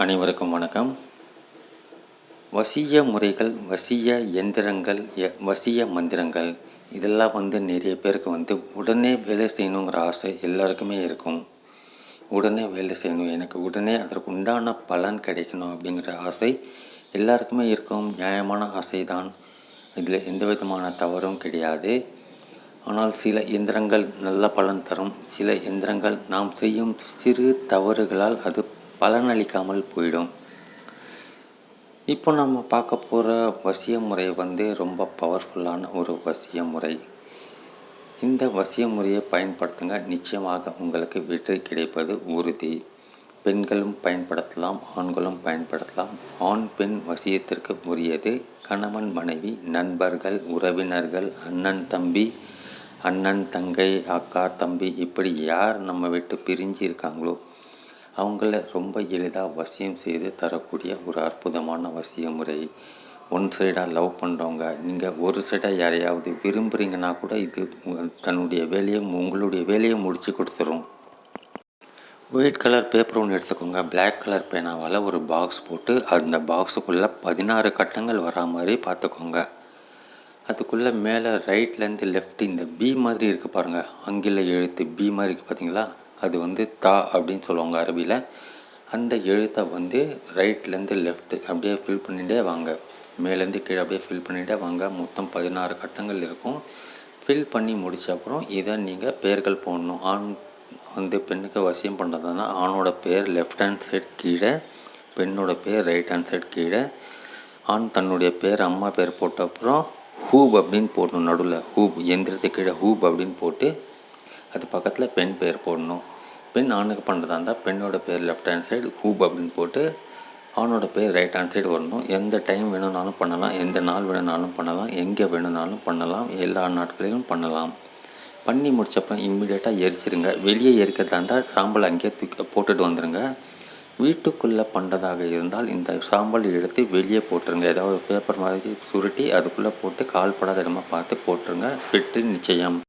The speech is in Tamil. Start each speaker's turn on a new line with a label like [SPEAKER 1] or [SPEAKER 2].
[SPEAKER 1] அனைவருக்கும் வணக்கம். வசிய முறைகள் வசிய எந்திரங்கள் எ- வசிய மந்திரங்கள் இதெல்லாம் வந்து நிறைய பேருக்கு வந்து உடனே வேலை செய்யணுங்கிற ஆசை எல்லாருக்குமே இருக்கும். உடனே வேலை செய்யணும். எனக்கு உடனே அதற்கு உண்டான பலன் கிடைக்கணும் அப்படிங்கிற ஆசை எல்லாருக்குமே இருக்கும். நியாயமான ஆசை தான் இதில் எந்த விதமான தவறும் கிடையாது. ஆனால் சில இயந்திரங்கள் நல்ல பலன் தரும். சில இயந்திரங்கள் நாம் செய்யும் சிறு தவறுகளால் அது பலனளிக்காமல் போயிடும். இப்போ நம்ம பார்க்க போகிற வசிய முறை வந்து ரொம்ப பவர்ஃபுல்லான ஒரு வசிய முறை இந்த வசிய முறையை பயன்படுத்துங்க. நிச்சயமாக உங்களுக்கு வெற்றி கிடைப்பது உறுதி. பெண்களும் பயன்படுத்தலாம் ஆண்களும் பயன்படுத்தலாம். ஆண் பெண் வசியத்திற்கு உரியது. கணவன் மனைவி நண்பர்கள் உறவினர்கள் அண்ணன் தம்பி அண்ணன் தங்கை அக்கா தம்பி இப்படி யார் நம்ம விட்டு பிரிஞ்சு இருக்காங்களோ அவங்கள ரொம்ப எளிதாக வசியம் செய்து தரக்கூடிய ஒரு அற்புதமான வசிய முறை. ஒன் சைடாக லவ் பண்ணுறவங்க நீங்கள் ஒரு சைடாக யாரையாவது விரும்புகிறீங்கன்னா கூட இது தன்னுடைய வேலையை உங்களுடைய வேலையை முடித்து கொடுத்துரும். ஒயிட் கலர் பேப்பர் ஒன்று எடுத்துக்கோங்க. பிளாக் கலர் பேனாவால் ஒரு பாக்ஸ் போட்டு அந்த பாக்ஸுக்குள்ளே பதினாறு கட்டங்கள் வரா மாதிரி பார்த்துக்கோங்க. அதுக்குள்ளே மேலே ரைட்லேருந்து லெஃப்ட் இந்த பி மாதிரி இருக்குது பாருங்கள் ஆங்கில எழுத்து பி மாதிரி இருக்குது பார்த்தீங்களா அது வந்து தா அப்படின்னு சொல்லுவாங்க அரபியில். அந்த எழுத்தை வந்து ரைட்லேருந்து லெஃப்ட் அப்படியே ஃபில் பண்ணிகிட்டே வாங்க. மேலேருந்து கீழே அப்படியே ஃபில் பண்ணிகிட்டே வாங்க. மொத்தம் பதினாறு கட்டங்கள் இருக்கும். ஃபில் பண்ணி முடிச்ச அப்புறம் இதை நீங்கள் பெயர்கள் போடணும். ஆண் வந்து பெண்ணுக்கு வசியம் பண்ணுறதுனா ஆணோட பேர் லெஃப்ட் ஹேண்ட் சைட் கீழே பெண்ணோட பேர் ரைட் ஹேண்ட் சைட் கீழே. ஆண் தன்னுடைய பேர் அம்மா பேர் போட்ட அப்புறம் ஹூப் அப்படின்னு போடணும். நடுவில் ஹூப் எந்திரத்துக்கு கீழே ஹூப் அப்படின்னு போட்டு அது பக்கத்தில் பெண் பேர் போடணும். பெண் ஆணுக்கு பண்ணுறதா இருந்தால் பெண்ணோட பேர் லெஃப்ட் ஹேண்ட் சைடு ஹூப் அப்படின்னு போட்டு ஆணோட பேர் ரைட் ஹேண்ட் சைடு வரணும். எந்த டைம் வேணும்னாலும் பண்ணலாம். எந்த நாள் வேணும்னாலும் பண்ணலாம். எங்கே வேணும்னாலும் பண்ணலாம். எல்லா நாட்களிலும் பண்ணலாம். பண்ணி முடிச்சப்பறம் இம்மிடியேட்டாக எரிச்சிருங்க. வெளியே எரிக்கிறதா இருந்தால் சாம்பல் அங்கேயே தூக்கி போட்டுட்டு வந்துடுங்க வீட்டுக்குள்ளே பண்ணுறதாக இருந்தால் இந்த சாம்பல் எடுத்து வெளியே போட்டுருங்க. ஏதாவது பேப்பர் மாதிரி சுருட்டி அதுக்குள்ளே போட்டு கால் படாத இடமா பார்த்து போட்டுருங்க. வெற்றி நிச்சயம்.